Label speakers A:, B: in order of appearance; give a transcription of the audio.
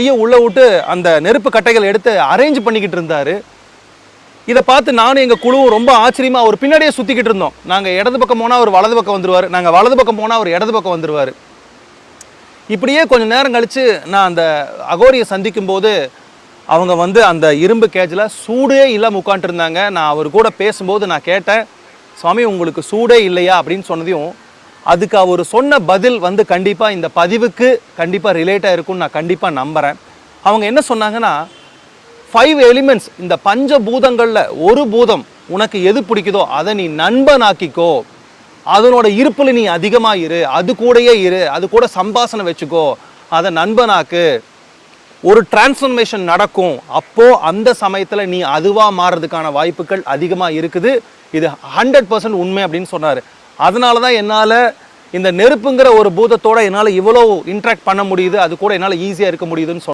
A: கையை உள்ள விட்டு அந்த நெருப்பு கட்டைகள் எடுத்து அரேஞ்ச் பண்ணிக்கிட்டு இருந்தாரு. இதை பார்த்து நானும் எங்கள் குழுவும் ரொம்ப ஆச்சரியமாக அவர் பின்னாடியே சுற்றிக்கிட்டு இருந்தோம். நாங்கள் இடது பக்கம் போனால் அவர் வலது பக்கம் வந்துருவார். நாங்கள் வலது பக்கம் போனால் அவர் இடது பக்கம் வந்துடுவார் இப்படியே கொஞ்சம் நேரம் கழித்து நான் அந்த அகோரியை சந்திக்கும் போது அவங்க வந்து அந்த இரும்பு கேஜில் சூடே இல்லாமல் உட்காந்துருந்தாங்க நான் அவர் கூட பேசும்போது நான் கேட்டேன் சுவாமி உங்களுக்கு சூடே இல்லையா? அப்படின்னு சொன்னதையும் அதுக்கு அவர் சொன்ன பதில் வந்து கண்டிப்பாக இந்த பதிவுக்கு கண்டிப்பாக ரிலேட்டாக இருக்கும்னு நான் கண்டிப்பாக நம்புகிறேன் அவங்க என்ன சொன்னாங்கன்னா ஃபைவ் எலிமெண்ட்ஸ் இந்த பஞ்ச பூதங்களில் ஒரு பூதம் உனக்கு எது பிடிக்குதோ அதை நீ நண்பனாக்கிக்கோ. அதனோட இருப்பில் நீ அதிகமாக இரு அது கூடயே இரு அது கூட சம்பாசனை வச்சுக்கோ அதை நண்பனாக்கு. ஒரு டிரான்ஸ்ஃபர்மேஷன் நடக்கும். அப்போது அந்த சமயத்தில் நீ அதுவாக மாறுறதுக்கான வாய்ப்புகள் அதிகமாக இருக்குது. இது ஹண்ட்ரட் பர்சன்ட் உண்மை அப்படின்னு சொன்னார். அதனால தான் என்னால இந்த நெருப்புங்கிற ஒரு பூதத்தோட என்னால் இவ்வளோ இன்ட்ராக்ட் பண்ண முடியுது அது கூட என்னால் ஈஸியாக இருக்க முடியுதுன்னு சொன்னாரு